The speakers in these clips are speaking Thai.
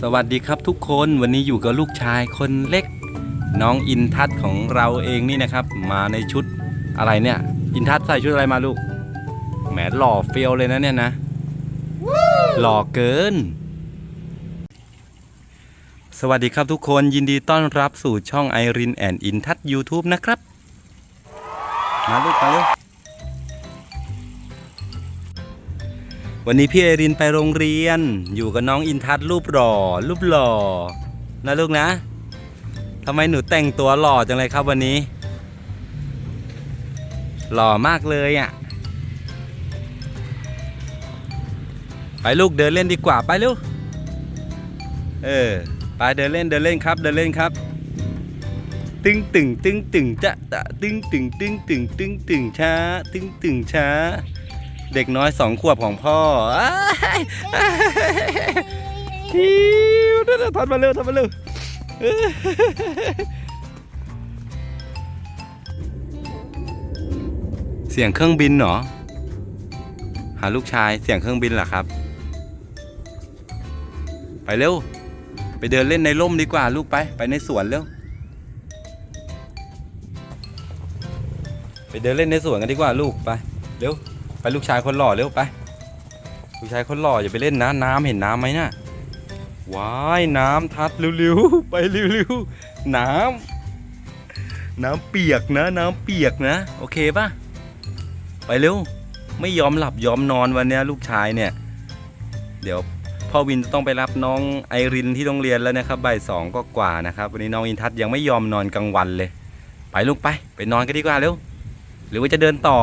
สวัสดีครับทุกคนวันนี้อยู่กับลูกชายคนเล็ก น้องอินทัศน์ของเราเองนี่นะครับ มาในชุดอะไรเนี่ย อินทัศน์ใส่ชุดอะไรมาลูกแหมหล่อเฟียวเลยนะเนี่ยนะหล่อเกิน สวัสดีครับทุกคนยินดีต้อนรับสู่ช่องไอรินแอนอินทัศน์ YouTube นะครับ มาลูกมาเร็ วันนี้พี่ไอรินไปโรงเรียน อยู่กับน้องอินทัศน์รูปหล่อรูปหล่อนะลูกนะทำไมหนูแต่งตัวหล่อจังเลยครับวันนี้ หล่อมากเลยอะ ไปลูกเดินเล่นดีกว่าไปเร็วเออไปเดินเล่นเดินเล่นครับ เดินเล่นครับ ตึงตึงตึงตึงจะจะตึงตึงตึงตึงตึงตึงช้าตึงตึงช้า เด็กน้อยสองขวบของพ่ออ้ายอ้ายฮิวเดี๋ยวๆทันมาเร็วทันมาเร็วเอ้ยเสียงเครื่องบินเหรอ หาลูกชายเสียงเครื่องบินเหรอครับ ไปเร็ว ไปเดินเล่นในร่มดีกว่าลูกไป ไปในสวนเร็ว ไปเดินเล่นในสวนกันดีกว่าลูกไป เร็ว ลูกชายคนหล่อเร็วไป ลูกชายคนหล่ออย่าไปเล่นนะน้ำเห็นน้ำไหมน่ะว้ายน้ำทัดเร็วๆไปเร็วๆน้ำน้ำเปียกนะ น้ำเปียกนะ โอเคปะไปเร็ว ไม่ยอมหลับยอมนอนวันนี้ลูกชายเนี่ย เดี๋ยวพ่อวินจะต้องไปรับน้องไอรินที่โรงเรียนแล้วนะครับบ่ายสองก็กว่านะครับวันนี้น้องอินทัศน์ยังไม่ยอมนอนกลางวันเลย ไปลูกไป ไปนอนกันดีกว่าเร็ว หรือว่าจะเดินต่อ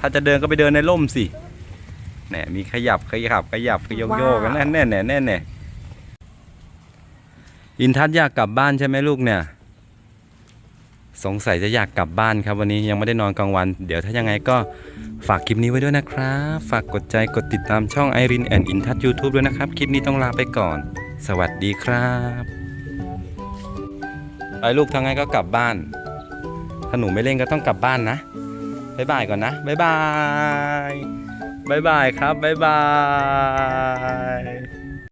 ถ้าจะเดินก็ไปเดินในร่มสิแหนมีขยับขยับขยับขยกโยกกันแน่แน่แน่แน่แน่อินทัศน์อยากกลับบ้านใช่ไหมลูกเนี่ย สงสัยจะอยากกลับบ้านครับวันนี้ยังไม่ได้นอนกลางวัน เดี๋ยวถ้ายังไงก็ฝากคลิปนี้ไว้ด้วยนะครับ ฝากกดใจกดติดตามช่อง i r i n and in touch YouTube ด้วยนะครับ คลิปนี้ต้องลาไปก่อน สวัสดีครับไปลูกทางไงก็กลับบ้าน ถ้าหนูไม่เล่นก็ต้องกลับบ้านนะ บ๊ายบายก่อนนะบ๊ายบายบ๊ายบายครับบ๊ายบาย